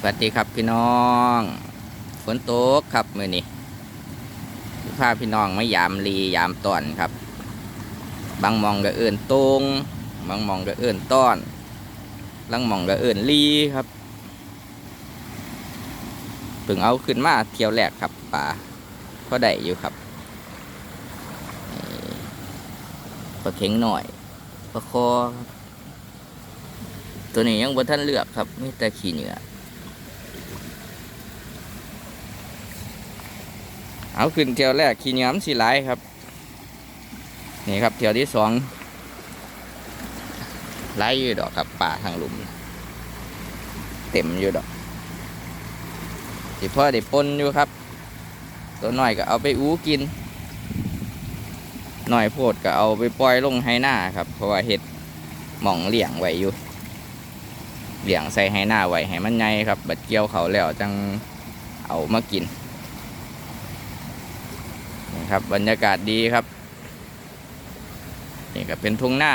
สวัสดีครับพี่น้องฝนตกครับมือนี้พาพี่น้องไมายามลียามต้อนครับ บางมองก็เอื่นตรงบางมองก็เอื่นต้อนบางมองก็เอื่นลีครับเพิ่งเอาขึ้นมาเที่ยวแรกครับป่าก็ได้อยู่ครับนี่ปลาเข็งหน่อยปลาคอตัวนี้ยังบ่ท่านเลือกครับมีแต่ขี้เหนือ เอาขึ้นเที่ยวแรกขี้เหนียวมันสิหลายครับ นี่ครับเที่ยวที่สองหลายอยู่ดอกครับป่าทางหลุม เต็มอยู่ดอกสิพ่อได้ปนอยู่ครับ ตัวหน้อยก็เอาไปอู้กินหน่อยโพดก็เอาไปปล่อยลงให้หน้าครับ เพราะว่าเห็ดหม่องเหลี้ยงไว้อยู่ เลี้ยงใส่ให้หน้าไว้ให้มันใหญ่ครับบัดเกี่ยวเขาแล้วจังเอามากินนี่ครับบรรยากาศดีครับ นี่ก็เป็นทุ่งหน้า